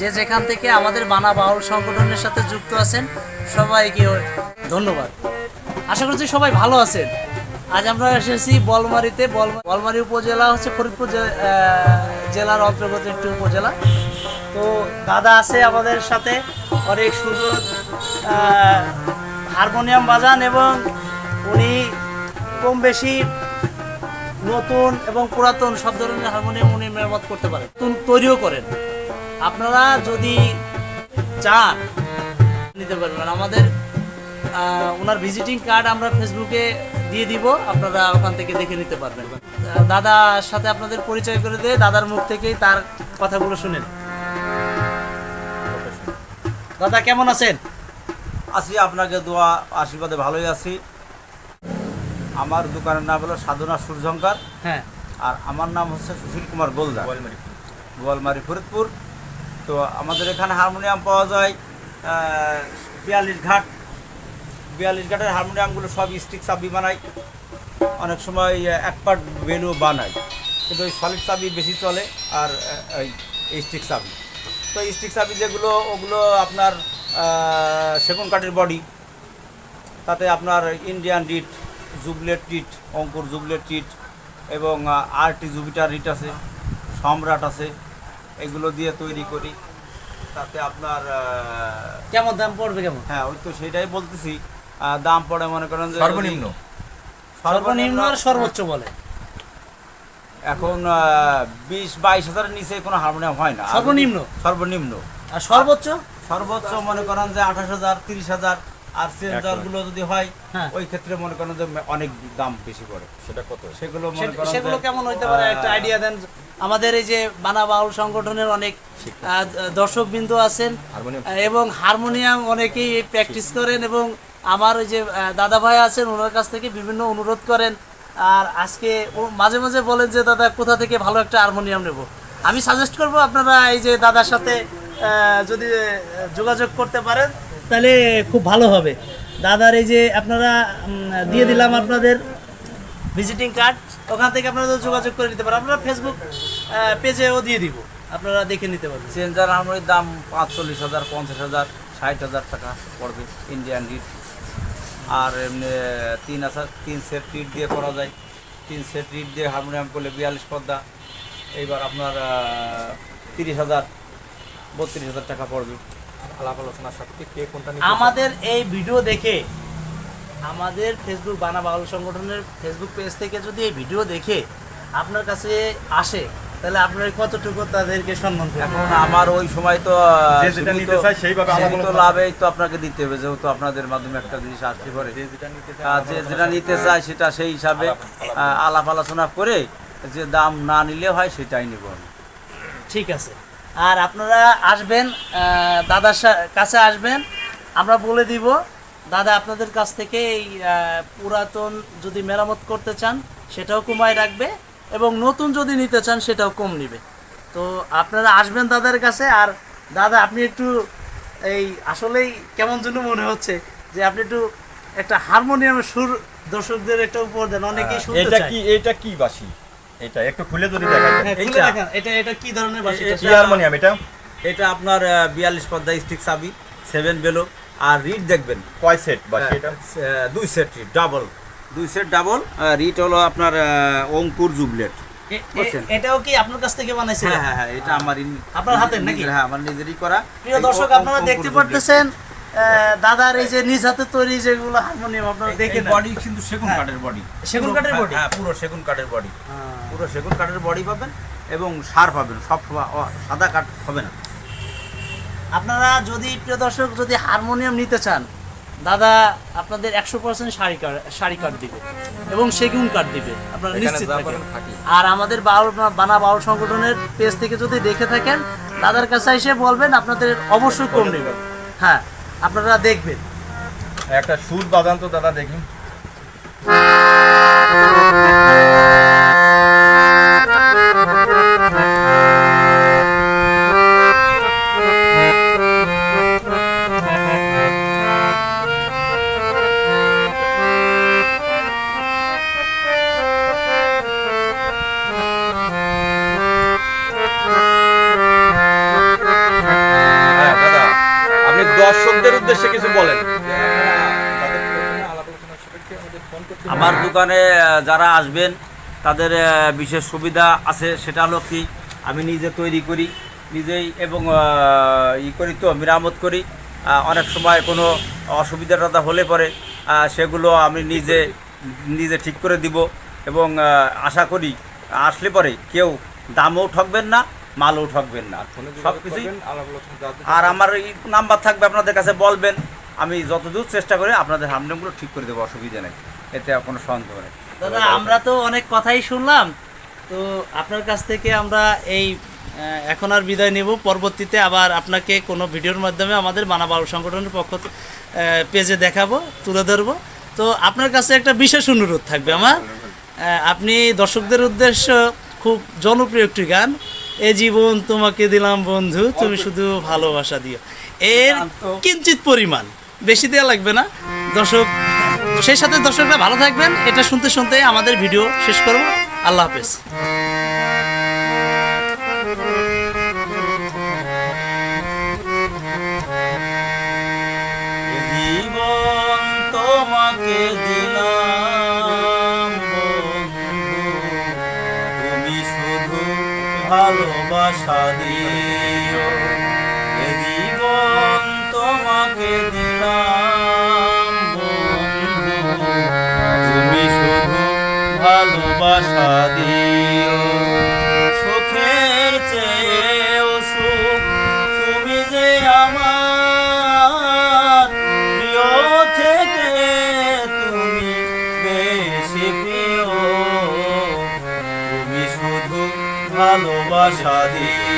যে যেখান থেকে আমাদের বানা বাউল সংগঠনের সাথে যুক্ত আছেন, সবাইকে ধন্যবাদ। আশা করছি সবাই ভালো আছেন। আজ আমরা এসেছি বলমারিতে। বলমা- বলমারি উপজেলা হচ্ছে ফরিদপুর জেলার অন্তর্গত একটি উপজেলা। তো দাদা আছে আমাদের সাথে। অনেক সুন্দর হারমোনিয়াম বাজান এবং উনি কম বেশি নতুন এবং পুরাতন সব ধরনের হারমোনিয়াম উনি মেরামত করতে পারেন। তৈরিও করেন। আপনারা যদি চান নিতে পারবেন। আমাদের ওনার ভিজিটিং কার্ড আমরা ফেসবুকে দিয়ে দিব আপনারা ওখান থেকে দেখে নিতে পারবেন। দাদার সাথে আপনাদের পরিচয় করে দিয়ে দাদার মুখ থেকেই তার কথাগুলো শুনেন। দাদা কেমন আছেন? আছি আপনাকে দোয়া আশীর্বাদে ভালোই আছি। আমার দোকানের নাম হলো সাধনা সূর্যঙ্কার। হ্যাঁ। আর আমার নাম হচ্ছে সুশীল কুমার গোলদার। গোয়ালমারি ফরিদপুর। তো আমাদের এখানে হারমোনিয়াম পাওয়া যায় বিয়াল্লিশ ঘাট। বিয়াল্লিশ ঘাটের হারমোনিয়ামগুলো সব স্টিক চাবি বানাই অনেক সময় এক পার্ট বেলু বানাই কিন্তু ওই সলিড চাবি বেশি চলে আর এই স্টিক চাবি। তো স্টিক চাবি যেগুলো, ওগুলো আপনার সেগুন কাঠের বডি। তাতে আপনার ইন্ডিয়ান রিট, জুবলেট রিট, অঙ্কুর জুবলেট রিট এবং আরটি জুবিটার রিট আছে, সম্রাট আছে। এগুলো দিয়ে তৈরি করি। তাতে আপনার কেমন দাম পড়বে কেমন? হ্যাঁ ওই তো সেটাই বলতেছি। দাম পড়ে মনে করেন যে সর্বনিম্ন? সর্বনিম্ন আর সর্বোচ্চ বলে। এখন বিশ বাইশ হাজারের নিচে কোনো হারমোনিয়াম হয় না। সর্বনিম্ন? সর্বনিম্ন। আর সর্বোচ্চ? সর্বোচ্চ মনে করেন যে আঠাশ হাজার তিরিশ হাজার। আর চেঞ্জারগুলো যদি হয় হ্যাঁ। ওই ক্ষেত্রে মনে করেন যে অনেক দাম বেশি পড়ে। সেটা কত? সেগুলো মনে করেন সেগুলো কেমন হইতে পারে? একটা আইডিয়া দেন। আমাদের এই যে বানা বাউল সংগঠনের অনেক দর্শক বিন্দু আছেন এবং হারমোনিয়াম অনেকেই প্র্যাকটিস করেন এবং আমার ওই যে দাদা ভাই আছেন ওনার কাছ থেকে বিভিন্ন অনুরোধ করেন। আর আজকে ও মাঝে মাঝে বলেন যে দাদা কোথা থেকে ভালো একটা হারমোনিয়াম নেব? আমি সাজেস্ট করব আপনারা এই যে দাদার সাথে যদি যোগাযোগ করতে পারেন। তাহলে খুব ভালো হবে। দাদার এই যে আপনারা দিয়ে দিলাম আপনাদের ভিজিটিং কার্ড ওখান থেকে আপনারা যোগাযোগ করে নিতে পারেন। আপনারা ফেসবুক পেজেও দিয়ে দিব। আপনারা দেখে নিতে পারবেন। চেঞ্জার হারমোনির দাম পাঁচচল্লিশ হাজার, পঞ্চাশ হাজার, ষাট হাজার টাকা পড়বে ইন্ডিয়ান রিট আর এমনি, তিন হাজার তিন সেট রিট দিয়ে করা যায়। তিন সেট রিট দিয়ে হারমোনিয়াম করলে বিয়াল্লিশ পদ্মা। এইবার আপনার তিরিশ হাজার, বত্রিশ হাজার টাকা পড়বে। আলাপ আলোচনার সাথে কে কোনটা আমাদের এই ভিডিও দেখে আমাদের ফেসবুক বানা বাউল সংগঠনের ফেসবুক পেজ থেকে যদি এই ভিডিও দেখে আপনার কাছে আসে তাহলে আপনার কতটুকু তাদেরকে সম্মান এখন আমার ওই সময় তো আহ, যেটা নিতে তো- সেইভাবে আলাপ তো লাভেই তো আপনাকে দিতে হবে যেহেতু আপনাদের মাধ্যমে একটা জিনিস আসতে পারে। যে যেটা নিতে চায়, আর যে যেটা নিতে চায় সেটা সেই হিসাবে আলাপ আলোচনা করে যে দাম না নিলে হয় সেটাই নেব আমি। ঠিক আছে। আর আপনারা আসবেন দাদার কাছে আসবেন। আমরা বলে দিব দাদা আপনাদের কাছ থেকে এই পুরাতন যদি মেরামত করতে চান সেটাও কমায় রাখবে এবং নতুন যদি নিতে চান সেটাও কম নিবে। তো আপনারা আসবেন দাদার কাছে আর দাদা আপনি একটু এই আসলেই কেমন যেন মনে হচ্ছে যে আপনি একটু একটা হারমোনিয়ামের সুর দর্শকদের একটা উপর দেন অনেকেই শুনতে এটা কি এটা কি বাসি এটা একটু খুলে যদি দেখাই। হ্যাঁ? দেখান। এটা এটা কি ধরনের বাসি কি হারমোনিয়াম এটা। এটা আপনার বিয়াল্লিশ পদ্মা স্টিক চাবি সেভেন বেলো আর রিট দেখবেন। কয় সেট বাসি এটা? দুই সেট রিট ডাবল দুই সেট ডাবল রিট হলো আপনার অঙ্কুর জুবলেট? এটাও কি আপনার কাছ থেকে বানাইছেন হ্যাঁ হ্যাঁ হ্যাঁ এটা আমার আপনার হাতের নাকি? হ্যাঁ আমার নিজেরই করা। প্রিয় দর্শক আপনারা দেখতে পারতেছেন দাদার এই যে নিজ হাতে তৈরি যেগুলো হারমোনিয়াম আপনারা দেখে এই নেন। বডি কিন্তু সেগুন। কাঠের বডি সেগুন কাঠের body? হ্যাঁ পুরো সেগুন কাঠের বডি হ্যাঁ। পুরো সেগুন কাঠের বডি পাবেন এবং সার পাবেন সব সাদা কাঠ হবে না আপনারা যদি প্রিয় দর্শক যদি হারমোনিয়াম নিতে চান দাদা আপনাদের একশো পার্সেন্ট শাড়ি কার্ড শাড়ি কার্ড দিবে এবং সেগুন কার্ড দিবে আপনারা নিশ্চিত। আর আমাদের বাউল বানা বাউল সংগঠনের পেজ থেকে যদি দেখে থাকেন দাদার কাছে এসে বলবেন আপনাদের অবশ্যই কম নেবেন হ্যাঁ আপনারা দেখবেন। একটা সুর বাজান তো দাদা দেখি। কিছু বলেন। আমার দোকানে যারা আসবেন, তাদের বিশেষ সুবিধা আছে, সেটা হলো কি, আমি নিজে তৈরি করি, নিজেই এবং ই করি তো, মেরামত করি। অনেক সময় কোনো অসুবিধা হলে পরে সেগুলো আমি নিজে নিজে ঠিক করে দিব এবং আশা করি, আসলে পরে কেউ দামও ঠকবেন না মালও ঠকবেন না। সব কিছুই আর আমার এই নাম্বার থাকবে আপনাদের কাছে বলবেন। আমি যতদূর চেষ্টা করে আপনাদের হামডামগুলো ঠিক করে দেবো অসুবিধা নেই। এতে কোনো সন্দেহ নেই। দাদা আমরা তো অনেক কথাই শুনলাম। তো আপনার কাছ থেকে আমরা এই এখন আর বিদায় নেব। পরবর্তীতে আবার আপনাকে কোনো ভিডিওর মাধ্যমে আমাদের মানা বাউল সংগঠনের পক্ষ পেজে দেখাবো তুলে ধরবো। তো আপনার কাছে একটা বিশেষ অনুরোধ থাকবে আমার। আপনি দর্শকদের উদ্দেশ্য খুব জনপ্রিয় একটি গান। এ জীবন তোমাকে দিলাম বন্ধু তুমি শুধু ভালোবাসা দিও। এর কিঞ্চিত পরিমাণ বেশি দেওয়া লাগবে না। দর্শক সেই সাথে দর্শকরা ভালো থাকবেন। এটা শুনতে শুনতে আমাদের ভিডিও শেষ করব। আল্লাহ হাফেজ। জীবন তোমাকে দিলাম। ভালোবাসা দিও তুমি শুধু ভালোবাসা দিও